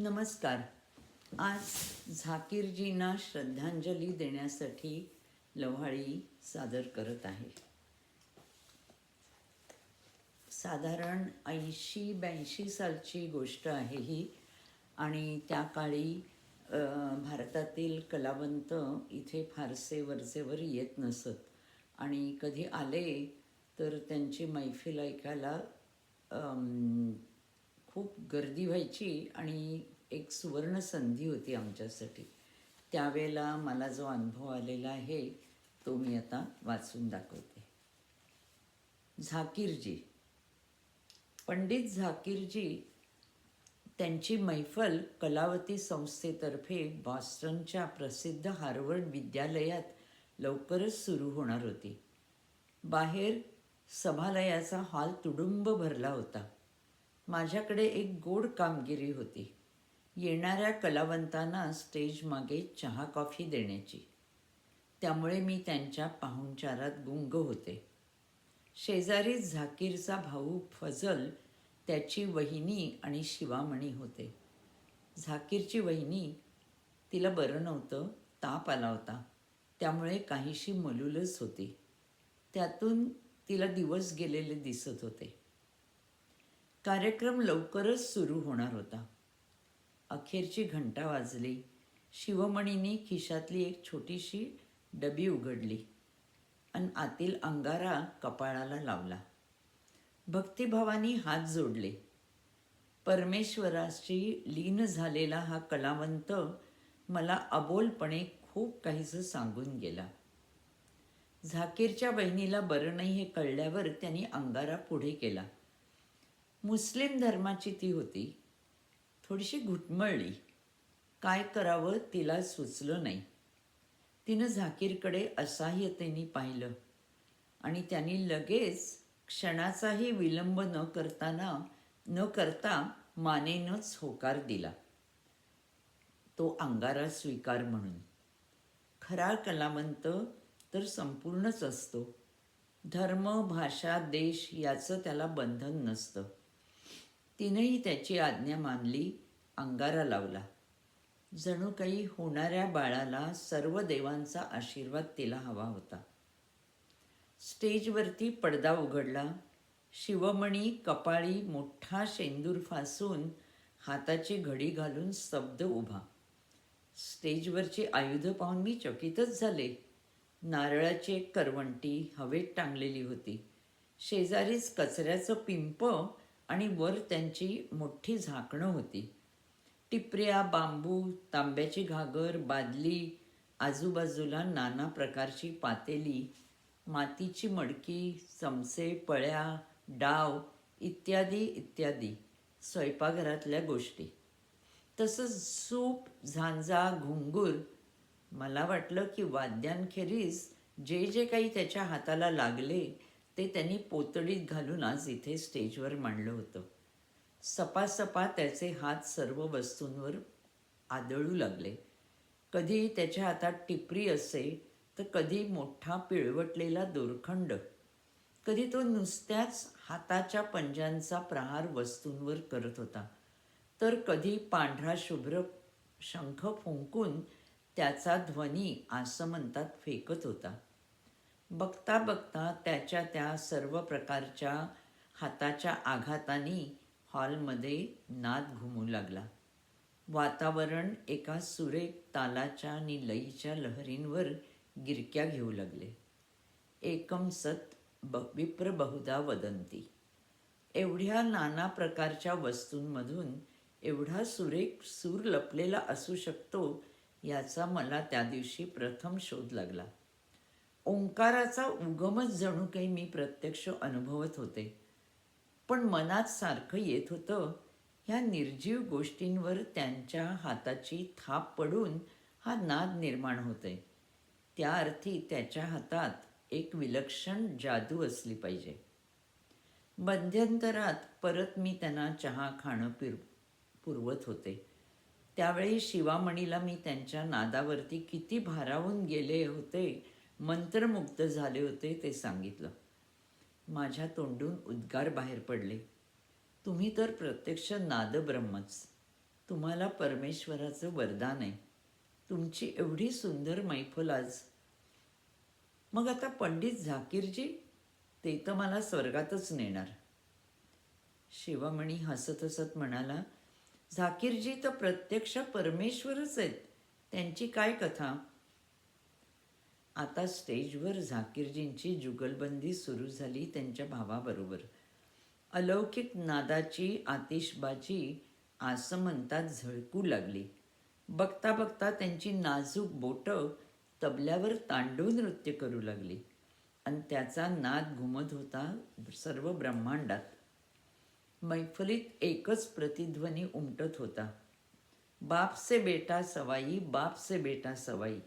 नमस्कार. आज झाकीरजींना श्रद्धांजली देण्यासाठी लव्हाळी सादर करत आहे. साधारण ऐंशी ब्याऐंशी सालची गोष्ट आहे ही आणि त्या काळी भारतातील कलावंत इथे फारसे वरचेवर येत नसत. आणि कधी आले तर त्यांची मैफिल ऐकायला खूप गर्दी व्हायची आणि एक सुवर्ण संधी होती आमच्यासाठी. त्यावेळेला मला जो अनुभव आलेला आहे तो मी आता वाचून दाखवते. झाकीरजी. पंडित झाकीरजी त्यांची मैफल कलावती संस्थेतर्फे बॉस्टनच्या प्रसिद्ध हार्वर्ड विद्यालयात लवकरच सुरू होणार होती. बाहेर सभालयाचा हॉल तुडुंब भरला होता. माझ्याकडे एक गोड कामगिरी होती. येणाऱ्या कलावंतांना स्टेजमागे चहा कॉफी देण्याची. त्यामुळे मी त्यांच्या पाहुणचारात गुंग होते. शेजारीच झाकीरचा भाऊ फजल त्याची वहिनी आणि शिवामणी होते. झाकीरची वहिनी तिला बरं नव्हतं ताप आला होता. त्यामुळे काहीशी मलूलच होती. त्यातून तिला दिवस गेलेले दिसत होते. कार्यक्रम लवकरच सुरू होणार होता. अखेरची घंटा वाजली. शिवमणीने खिशातली एक छोटीशी डबी उघडली आणि आतील अंगारा कपाळाला लावला. भक्तिभावानी हात जोडले. परमेश्वराशी लीन झालेला हा कलावंत मला अबोलपणे खूप काहीसं सांगून गेला. झाकीरच्या बहिणीला बरं नाही हे कळल्यावर त्यांनी अंगारा पुढे केला. मुस्लिम धर्माची ती होती. थोडीशी घुटमळली. काय करावं तिला सुचलं नाही. तिनं झाकीरकडे असह्यतेने पाहिलं आणि त्यांनी लगेच क्षणाचाही विलंब न करताना न करता मानेनंच होकार दिला. तो अंगारा स्वीकार म्हणून. खरा कलावंत तर संपूर्णच असतो. धर्म भाषा देश याचं त्याला बंधन नसतं. तिनेही त्याची आज्ञा मानली अंगारा लावला. जणू काही होणाऱ्या बाळाला सर्व देवांचा आशीर्वाद तिला हवा होता. स्टेजवरती पडदा उघडला. शिवमणी कपाळी मोठा शेंदूर फासून हाताची घडी घालून स्तब्ध उभा. स्टेजवरची आयुधं पाहून मी चकितच झाले. नारळाची एक करवंटी हवेत टांगलेली होती. शेजारीच कचऱ्याचं पिंप आणि वर त्यांची मोठी झाकणं होती. टिपऱ्या बांबू तांब्याची घागर बादली आजूबाजूला नाना प्रकारची पातेली मातीची मडकी चमचे पळ्या डाव इत्यादी इत्यादी स्वयंपाकघरातल्या गोष्टी. तसंच सूप झांजा घुंगूर मला वाटलं की वाद्यांखेरीज जे जे काही त्याच्या हाताला लागले ते त्यांनी पोतडीत घालून आज इथे स्टेजवर मांडलं होतं. सपासपा त्याचे हात सर्व वस्तूंवर आदळू लागले. कधी त्याच्या हातात टिपरी असे तर कधी मोठा पिळवटलेला दोरखंड. कधी तो नुसत्याच हाताच्या पंजांचा प्रहार वस्तूंवर करत होता. तर कधी पांढरा शुभ्र शंख फुंकून त्याचा ध्वनी आसमंतात फेकत होता. बघता बघता त्याच्या त्या सर्व प्रकारच्या हाताच्या आघाताने हॉलमध्ये नाद घुमू लागला. वातावरण एका सुरेख तालाच्या आणि लईच्या लहरींवर गिरक्या घेऊ लागले. एकम सत ब विप्र बहुधा वदंती. एवढ्या नाना प्रकारच्या वस्तूंमधून एवढा सुरेख सूर लपलेला असू शकतो याचा मला त्या दिवशी प्रथम शोध लागला. ओंकाराचा उगमच जणू काही मी प्रत्यक्ष अनुभवत होते. पण मनात सारखं येत होतं ह्या निर्जीव गोष्टींवर त्यांच्या हाताची थाप पडून हा नाद निर्माण होते त्या अर्थी त्याच्या हातात एक विलक्षण जादू असली पाहिजे. मध्यंतरात परत मी त्यांना चहा खाणं पिर पुरवत होते. त्यावेळी शिवामणीला मी त्यांच्या नादावरती किती भारावून गेले होते मंत्रमुग्ध झाले होते ते सांगितलं. माझ्या तोंडून उद्गार बाहेर पडले. तुम्ही तर प्रत्यक्ष नादब्रह्मच. तुम्हाला परमेश्वराचं वरदान आहे. तुमची एवढी सुंदर मैफल आज. मग आता पंडित झाकीरजी ते तर मला स्वर्गातच नेणार. शिवमणी हसत हसत म्हणाला झाकीरजी तर प्रत्यक्ष परमेश्वरच आहेत. त्यांची काय कथा? आता स्टेजवर झाकीरजींची जुगलबंदी सुरू झाली त्यांच्या भावाबरोबर. अलौकिक नादाची आतिषबाजी आसमंतात झळकू लागली. बघता बघता त्यांची नाजूक बोटं तबल्यावर तांडून नृत्य करू लागली. आणि त्याचा नाद घुमत होता सर्व ब्रह्मांडात. मैफलीत एकच प्रतिध्वनी उमटत होता. बाप से बेटा सवाई बाप से बेटा सवाई.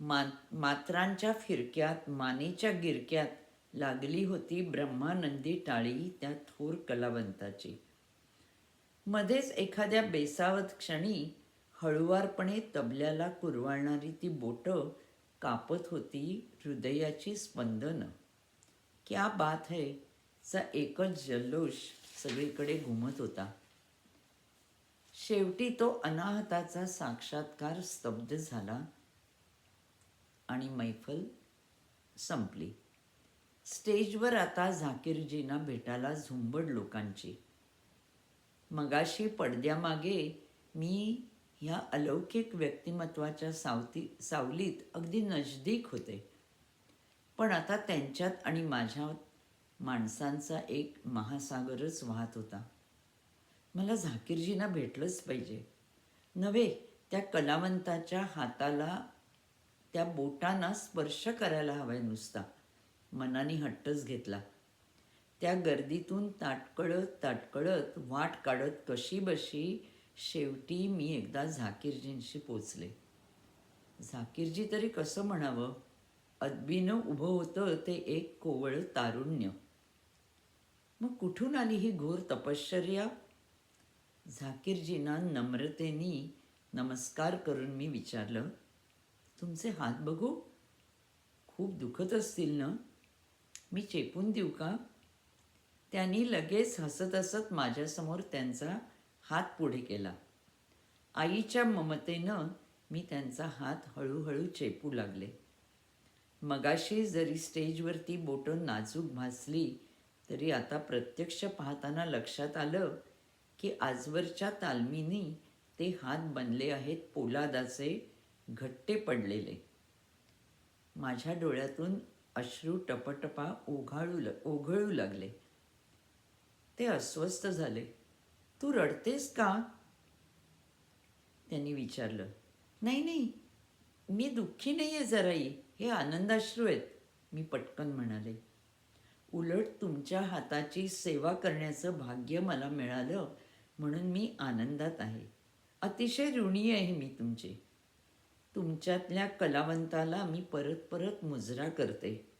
मा मात्रांच्या फिरक्यात मानेच्या गिरक्यात लागली होती ब्रह्मानंदी टाळी त्या थोर कलावंताची. मध्येच एखाद्या बेसावत क्षणी हळुवारपणे तबल्याला कुरवाळणारी ती बोटं कापत होती हृदयाची स्पंदनं. क्या बात है चा एकच जल्लोष सगळीकडे घुमत होता. शेवटी तो अनाहताचा साक्षात्कार स्तब्ध झाला. आणि मैफल संपली. स्टेजवर आता झाकीरजींना भेटायला झुंबड लोकांची. मगाशी पडद्यामागे मी ह्या अलौकिक व्यक्तिमत्वाच्या सावती सावलीत अगदी नजदीक होते. पण आता त्यांच्यात आणि माझ्यात माणसांचा एक महासागरच वाहत होता. मला झाकीरजींना भेटलंच पाहिजे. नव्हे त्या कलावंताच्या हाताला त्या बोटांना स्पर्श करायला हवाय नुसता. मनाने हट्टच घेतला. त्या गर्दीतून ताटकळत ताटकळत वाट काढत कशी बशी शेवटी मी एकदा झाकीरजींशी पोचले. झाकीरजी तरी कसं म्हणावं? अदबीनं उभं होतं ते एक कोवळ तारुण्य. मग कुठून आली ही घोर तपश्चर्या? झाकीरजींना नम्रतेनी नमस्कार करून मी विचारलं तुमचे हात बघू? खूप दुखत असतील ना? मी चेपून देऊ का? त्यांनी लगेच हसत हसत माझ्यासमोर त्यांचा हात पुढे केला. आईच्या ममतेनं मी त्यांचा हात हळूहळू चेपू लागले. मगाशी जरी स्टेजवरती बोटं नाजूक भासली तरी आता प्रत्यक्ष पाहताना लक्षात आलं की आजवरच्या तालमीनी ते हात बनले आहेत पोलादाचे घट्टे पडलेले. माझ्या डोळ्यातून अश्रू टपटपा ओघाळू ल ओघळू लागले. ते अस्वस्थ झाले. तू रडतेस का? त्यांनी विचारलं. नाही नाही. मी दुःखी नाही आहे जराही. हे आनंदाश्रू आहेत मी पटकन म्हणाले. उलट तुमच्या हाताची सेवा करण्याचं भाग्य मला मिळालं म्हणून मी आनंदात आहे. अतिशय ऋणी आहे मी तुमचे. तुमच्यातल्या कलावंताला मी परत परत मुजरा करते.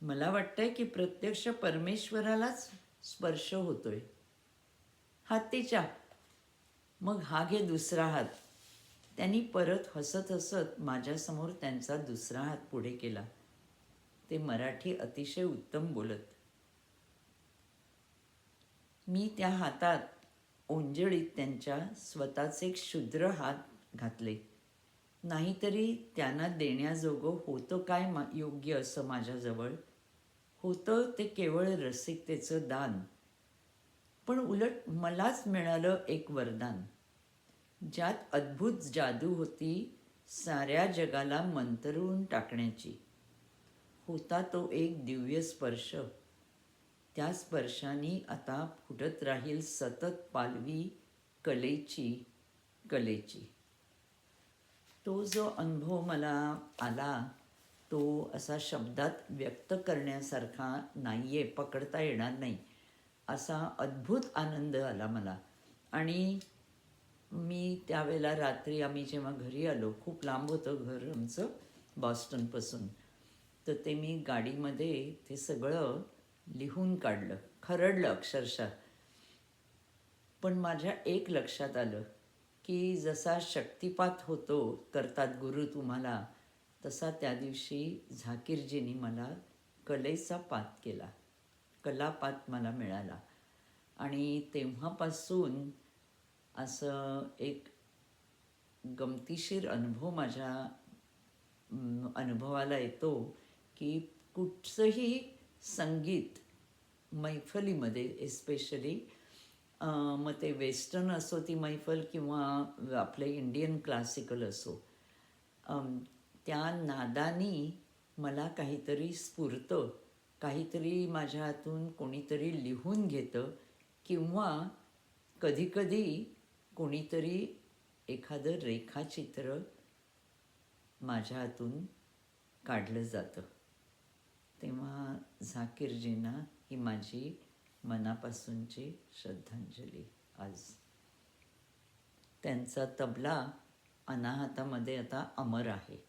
मला वाटतंय की प्रत्यक्ष परमेश्वरालाच स्पर्श होतोय. हातीच्या मग हा घे दुसरा हात. त्यांनी परत हसत हसत माझ्यासमोर त्यांचा दुसरा हात पुढे केला. ते मराठी अतिशय उत्तम बोलत. मी त्या हातात ओंजळीत त्यांच्या स्वतःचे क्षुद्र हात घातले. नाहीतरी त्यांना देण्याजोगं होतं काय मा योग्य असं माझ्याजवळ? होतं ते केवळ रसिकतेचं दान. पण उलट मलाच मिळालं एक वरदान. ज्यात अद्भुत जादू होती साऱ्या जगाला मंतरून टाकण्याची. होता तो एक दिव्य स्पर्श. त्या स्पर्शाने आता फुटत राहील सतत पालवी कलेची कलेची. तो जो अनुभव मला आला तो असा शब्दात व्यक्त करण्यासारखा नाही आहे पकडता येणार नाही असा अद्भुत आनंद आला मला. आणि मी त्यावेळेला रात्री आम्ही जेव्हा घरी आलो खूप लांब होतं घर आमचं बॉस्टनपासून तर ते मी गाडीमध्ये ते सगळं लिहून काढलं खरडलं अक्षरशः. पण माझ्या एक लक्षात आलं की जसा शक्तिपात होतो करतात गुरु तुम्हाला तसा त्या दिवशी झाकीरजींनी मला कलेचा पात केला कलापात मला मिळाला. आणि तेव्हापासून असं एक गमतीशीर अनुभव माझ्या अनुभवाला येतो की कुठचंही संगीत मैफलीमध्ये एस्पेशली मग ते वेस्टर्न असो ती मैफल किंवा आपले इंडियन क्लासिकल असो त्या नादानी मला काहीतरी स्फुरतं काहीतरी माझ्या हातून कोणीतरी लिहून घेतं किंवा कधीकधी कोणीतरी एखादं रेखाचित्र माझ्या हातून काढलं जातं. तेव्हा झाकीरजींना ही माझी मनापासूनची श्रद्धांजली. आज त्यांचा तबला अनाहतामध्ये आता अमर आहे.